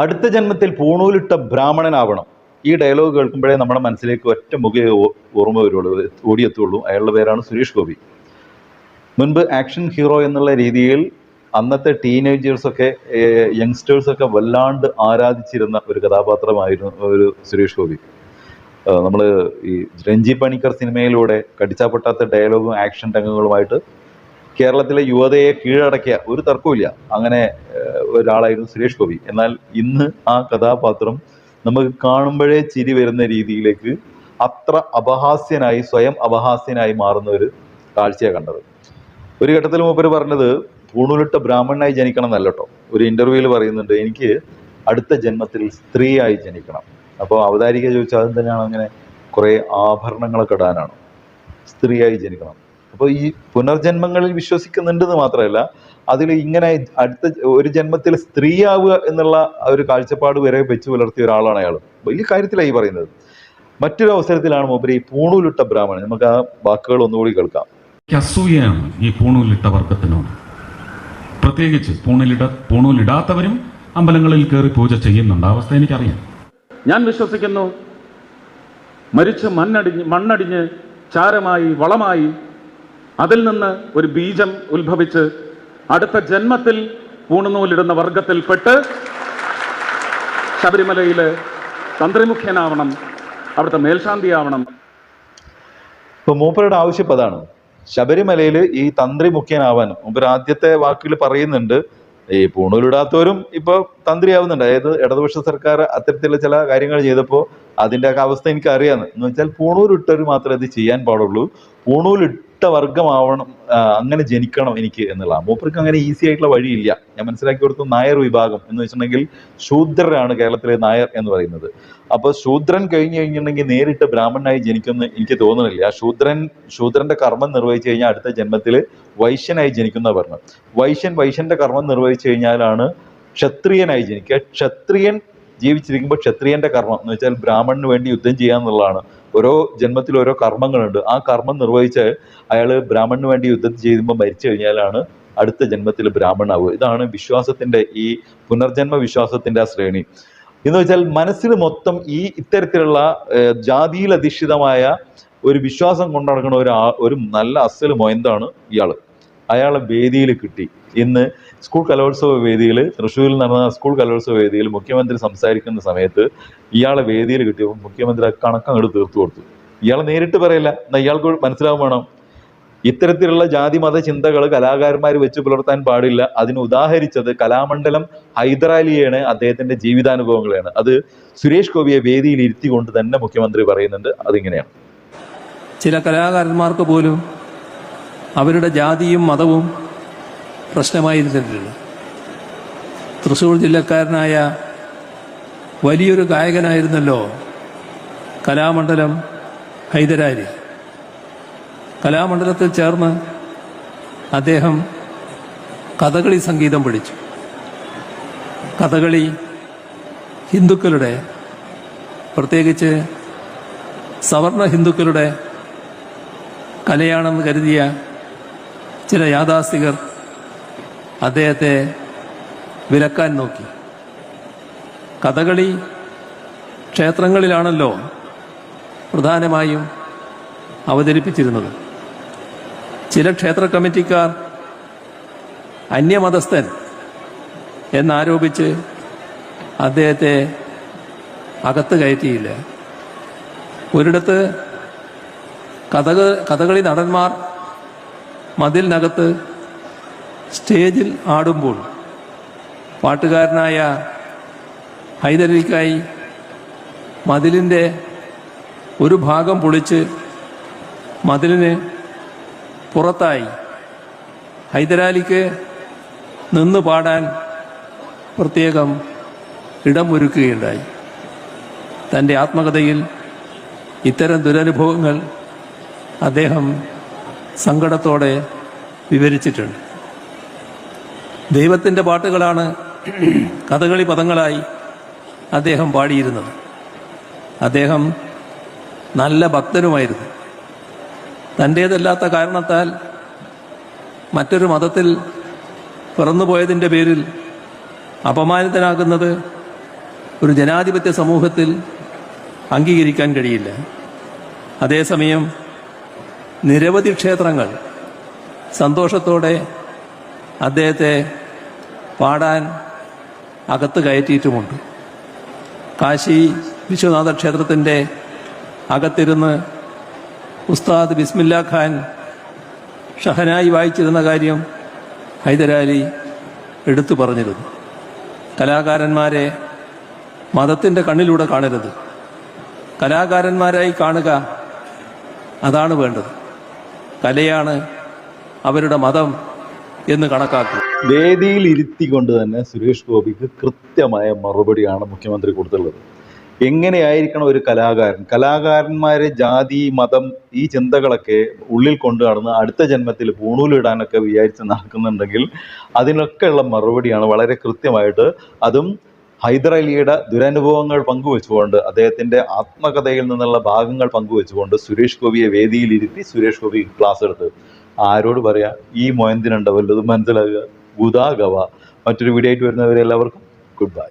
അടുത്ത ജന്മത്തിൽ പൂണൂലിട്ട ബ്രാഹ്മണനാവണം. ഈ ഡയലോഗ് കേൾക്കുമ്പോഴേ നമ്മുടെ മനസ്സിലേക്ക് ഒറ്റ മുഖേ ഓർമ്മ വരുള്ളൂ. ഓടിയെത്തുള്ളൂ. അയാളുടെ പേരാണ് സുരേഷ് ഗോപി. മുൻപ് ആക്ഷൻ ഹീറോ എന്നുള്ള രീതിയിൽ അന്നത്തെ ടീനേജേഴ്സൊക്കെ യങ്സ്റ്റേഴ്സൊക്കെ വല്ലാണ്ട് ആരാധിച്ചിരുന്ന ഒരു കഥാപാത്രമായിരുന്നു ഒരു സുരേഷ് ഗോപി. നമ്മൾ ഈ രഞ്ജി പണിക്കർ സിനിമയിലൂടെ കടിച്ചാപ്പൊട്ടാത്ത ഡയലോഗും ആക്ഷൻ രംഗങ്ങളുമായിട്ട് കേരളത്തിലെ യുവതയെ കീഴടക്കിയ ഒരു തർക്കവുമില്ല. അങ്ങനെ ഒരാളായിരുന്നു സുരേഷ് ഗോപി. എന്നാൽ ഇന്ന് ആ കഥാപാത്രം നമുക്ക് കാണുമ്പോഴേ ചിരി വരുന്ന രീതിയിലേക്ക് അത്ര അപഹാസ്യനായി സ്വയം അപഹാസ്യനായി മാറുന്ന ഒരു കാഴ്ചയാണ് കണ്ടത്. ഒരു ഘട്ടത്തിൽ മൂപ്പര് പറഞ്ഞത് പൂണൂലിട്ട ബ്രാഹ്മണനായി ജനിക്കണം എന്നല്ല കേട്ടോ ഒരു ഇന്റർവ്യൂവിൽ പറയുന്നുണ്ട് എനിക്ക് അടുത്ത ജന്മത്തിൽ സ്ത്രീയായി ജനിക്കണം. അപ്പോൾ അവതാരിക ചോദിച്ചാൽ തന്നെയാണ് അങ്ങനെ കുറേ ആഭരണങ്ങളൊക്കെ ഇടാനാണ്? സ്ത്രീയായി ജനിക്കണം. അപ്പോൾ ഈ പുനർജന്മങ്ങളിൽ വിശ്വസിക്കുന്നുണ്ടെന്ന് മാത്രമല്ല അതിൽ ഇങ്ങനെ അടുത്ത ഒരു ജന്മത്തിൽ സ്ത്രീയാവുക എന്നുള്ള ആ ഒരു കാഴ്ചപ്പാട് വരെ വെച്ച് പുലർത്തിയ ഒരാളാണ് അയാൾ. വലിയ കാര്യത്തിലായി പറയുന്നത്. മറ്റൊരു അവസരത്തിലാണ് മൂപ്പര് ഈ പൂണൂലിട്ട ബ്രാഹ്മണൻ. നമുക്ക് ആ വാക്കുകൾ ഒന്നുകൂടി കേൾക്കാം. അസൂയാണ് അസൂയയാണ് ഈ പൂണൂലിട്ട വർഗത്തിനോട്. പ്രത്യേകിച്ച് പൂണിലിട പൂണൂലിടാത്തവരും അമ്പലങ്ങളിൽ കയറി പൂജ ചെയ്യുന്നുണ്ട്. അവസ്ഥ എനിക്കറിയാം. ഞാൻ വിശ്വസിക്കുന്നു. മരിച്ച മണ്ണടിഞ്ഞ് മണ്ണടിഞ്ഞ് ചാരമായി വളമായി അതിൽ നിന്ന് ഒരു ബീജം ഉത്ഭവിച്ച് അടുത്ത ജന്മത്തിൽ പൂണുനൂലിടുന്ന വർഗത്തിൽപ്പെട്ട് ശബരിമലയിൽ തന്ത്രിമുഖ്യനാവണം അവിടുത്തെ മേൽശാന്തിയാവണം. ഇപ്പൊ മൂപ്പരുടെ ആവശ്യം അതാണ്. ശബരിമലയിൽ ഈ തന്ത്രി മുഖ്യനാവാൻ മൂപ്പർ ആദ്യത്തെ വാക്കിൽ പറയുന്നുണ്ട്. ഈ പൂണൂലിടാത്തവരും ഇപ്പൊ തന്ത്രിയാവുന്നുണ്ട്. അതായത് ഇടതുപക്ഷ സർക്കാർ അത്തരത്തിലുള്ള ചില കാര്യങ്ങൾ ചെയ്തപ്പോൾ അതിന്റെ ഒക്കെ അവസ്ഥ എനിക്ക് അറിയാന്ന് എന്ന് വെച്ചാൽ പൂണൂലിട്ടവർ മാത്രമേ അത് ചെയ്യാൻ പാടുള്ളൂ. പൂണൂലിട്ട വർഗമാവണം അങ്ങനെ ജനിക്കണം എനിക്ക് എന്നുള്ളതാണ്. മൂപ്പർക്ക് അങ്ങനെ ഈസി ആയിട്ടുള്ള വഴിയില്ല. ഞാൻ മനസ്സിലാക്കി കൊടുത്തു നായർ വിഭാഗം എന്ന് വെച്ചിട്ടുണ്ടെങ്കിൽ ശൂദ്രരാണ് കേരളത്തിലെ നായർ എന്ന് പറയുന്നത്. അപ്പൊ ശൂദ്രൻ കഴിഞ്ഞു കഴിഞ്ഞിട്ടുണ്ടെങ്കിൽ നേരിട്ട് ബ്രാഹ്മണനായി ജനിക്കുമെന്ന് എനിക്ക് തോന്നുന്നില്ല. ആ ശൂദ്രൻ ശൂദ്രന്റെ കർമ്മം നിർവഹിച്ചു കഴിഞ്ഞാൽ അടുത്ത ജന്മത്തിൽ വൈശ്യനായി ജനിക്കുന്ന പറഞ്ഞു വൈശ്യൻ വൈശ്യന്റെ കർമ്മം നിർവഹിച്ചു കഴിഞ്ഞാലാണ് ക്ഷത്രിയനായി ജനിക്കുക. ക്ഷത്രിയൻ ജീവിച്ചിരിക്കുമ്പോൾ ക്ഷത്രിയന്റെ കർമ്മം എന്ന് വെച്ചാൽ ബ്രാഹ്മണന് വേണ്ടി യുദ്ധം ചെയ്യുക എന്നുള്ളതാണ്. ഓരോ ജന്മത്തിൽ ഓരോ കർമ്മങ്ങളുണ്ട്. ആ കർമ്മം നിർവഹിച്ച് അയാൾ ബ്രാഹ്മണന് വേണ്ടി യുദ്ധം ചെയ്യുമ്പോൾ മരിച്ചു കഴിഞ്ഞാലാണ് അടുത്ത ജന്മത്തിൽ ബ്രാഹ്മണാവുക ഇതാണ് വിശ്വാസത്തിന്റെ ഈ പുനർജന്മ വിശ്വാസത്തിന്റെ ആ ശ്രേണി. എന്ന് വെച്ചാൽ മനസ്സിൽ മൊത്തം ഈ ഇത്തരത്തിലുള്ള ജാതിയിൽ അധിഷ്ഠിതമായ ഒരു വിശ്വാസം കൊണ്ടു നടക്കുന്ന ഒരു ഒരു നല്ല അസൽ മൊയന്താണ് ഇയാൾ. അയാളെ വേദിയിൽ കിട്ടി. ഇന്ന് സ്കൂൾ കലോത്സവ വേദിയിൽ തൃശ്ശൂരിൽ നടന്ന സ്കൂൾ കലോത്സവ വേദിയിൽ മുഖ്യമന്ത്രി സംസാരിക്കുന്ന സമയത്ത് ഇയാളെ വേദിയിൽ കിട്ടിയപ്പോൾ മുഖ്യമന്ത്രി കണക്കം കണക്കങ്ങോട്ട് തീർത്തു കൊടുത്തു. ഇയാളെ നേരിട്ട് പറയില്ല എന്നാൽ ഇയാൾക്ക് മനസ്സിലാവും വേണം. ഇത്തരത്തിലുള്ള ജാതി മത ചിന്തകൾ കലാകാരന്മാർ വെച്ച് പുലർത്താൻ പാടില്ല. അതിന് ഉദാഹരിച്ചത് കലാമണ്ഡലം ഹൈദരാലിയാണ് അദ്ദേഹത്തിന്റെ ജീവിതാനുഭവങ്ങളാണ് അത് സുരേഷ് ഗോപിയെ വേദിയിൽ ഇരുത്തിക്കൊണ്ട് തന്നെ മുഖ്യമന്ത്രി പറയുന്നുണ്ട്. അതിങ്ങനെയാണ്. ചില കലാകാരന്മാർക്ക് പോലും അവരുടെ ജാതിയും മതവും പ്രശ്നമായിരുന്നില്ല തൃശ്ശൂർ ജില്ലക്കാരനായ വലിയൊരു ഗായകനായിരുന്നല്ലോ കലാമണ്ഡലം ഹൈദരാലി. കലാമണ്ഡലത്തിൽ ചേർന്ന് അദ്ദേഹം കഥകളി സംഗീതം പഠിച്ചു. കഥകളി ഹിന്ദുക്കളുടെ പ്രത്യേകിച്ച് സവർണ ഹിന്ദുക്കളുടെ കലയാണെന്ന് കരുതിയ ചില യാഥാസ്ഥികർ അദ്ദേഹത്തെ വിലക്കാൻ നോക്കി. കഥകളി ക്ഷേത്രങ്ങളിലാണല്ലോ പ്രധാനമായും അവതരിപ്പിച്ചിരുന്നത്. ചില ക്ഷേത്ര കമ്മിറ്റിക്കാർ അന്യമതസ്ഥൻ എന്നാരോപിച്ച് അദ്ദേഹത്തെ അകത്ത് കയറ്റിയില്ല. ഒരിടത്ത് കഥക കഥകളി നടന്മാർ മതിലിനകത്ത് സ്റ്റേജിൽ ആടുമ്പോൾ പാട്ടുകാരനായ ഹൈദരലിക്കായി മതിലിന്റെ ഒരു ഭാഗം പൊളിച്ച് മതിലിന് പുറത്തായി ഹൈദരാലിക്ക് നിന്ന് പാടാൻ പ്രത്യേകം ഇടമൊരുക്കുകയുണ്ടായി. തന്റെ ആത്മകഥയിൽ ഇത്തരം ദുരനുഭവങ്ങൾ അദ്ദേഹം സങ്കടത്തോടെ വിവരിച്ചിട്ടുണ്ട്. ദൈവത്തിന്റെ പാട്ടുകളാണ് കഥകളി പദങ്ങളായി അദ്ദേഹം പാടിയിരുന്നത്. അദ്ദേഹം നല്ല ഭക്തനുമായിരുന്നു. തന്റേതല്ലാത്ത കാരണത്താൽ മറ്റൊരു മതത്തിൽ പിറന്നുപോയതിന്റെ പേരിൽ അപമാനിതനാകുന്നത് ഒരു ജനാധിപത്യ സമൂഹത്തിൽ അംഗീകരിക്കാൻ കഴിയില്ല. അതേസമയം നിരവധി ക്ഷേത്രങ്ങൾ സന്തോഷത്തോടെ അദ്ദേഹത്തെ പാടാൻ അകത്ത് കയറ്റിയിട്ടുമുണ്ട്. കാശി വിശ്വനാഥ ക്ഷേത്രത്തിന്റെ അകത്തിരുന്ന് ഉസ്താദ് ബിസ്മില്ല ഖാൻ ഷഹനായി വായിച്ചിരുന്ന കാര്യം ഹൈദരാലി എടുത്തു പറഞ്ഞിരുന്നു. കലാകാരന്മാരെ മതത്തിന്റെ കണ്ണിലൂടെ കാണരുത്. കലാകാരന്മാരായി കാണുക അതാണ് വേണ്ടത്. കലയാണ് അവരുടെ മതം എന്ന് കണക്കാക്കുക. വേദിയിൽ ഇരുത്തിക്കൊണ്ട് തന്നെ സുരേഷ് ഗോപിക്ക് കൃത്യമായ മറുപടിയാണ് മുഖ്യമന്ത്രി കൊടുത്തുള്ളത്. എങ്ങനെയായിരിക്കണം ഒരു കലാകാരൻ? കലാകാരന്മാരെ ജാതി മതം ഈ ചിന്തകളൊക്കെ ഉള്ളിൽ കൊണ്ടു നടന്ന് അടുത്ത ജന്മത്തിൽ പൂണൂലിടാനൊക്കെ വിചാരിച്ച് നടക്കുന്നുണ്ടെങ്കിൽ അതിനൊക്കെയുള്ള മറുപടിയാണ് വളരെ കൃത്യമായിട്ട് അതും ഹൈദരലിയുടെ ദുരനുഭവങ്ങൾ പങ്കുവെച്ചുകൊണ്ട് അദ്ദേഹത്തിന്റെ ആത്മകഥയിൽ നിന്നുള്ള ഭാഗങ്ങൾ പങ്കുവെച്ചുകൊണ്ട് സുരേഷ് ഗോപിയെ വേദിയിലിരുത്തി സുരേഷ് ഗോപി ക്ലാസ് എടുത്ത്. ആരോട് പറയാ ഈ മൊയന്തിനുണ്ടോ വല്ലതും മനസ്സിലാകുക ഗുദാഗവ. മറ്റൊരു വീഡിയോ ആയിട്ട് വരുന്നവരെല്ലാവർക്കും ഗുഡ് ബൈ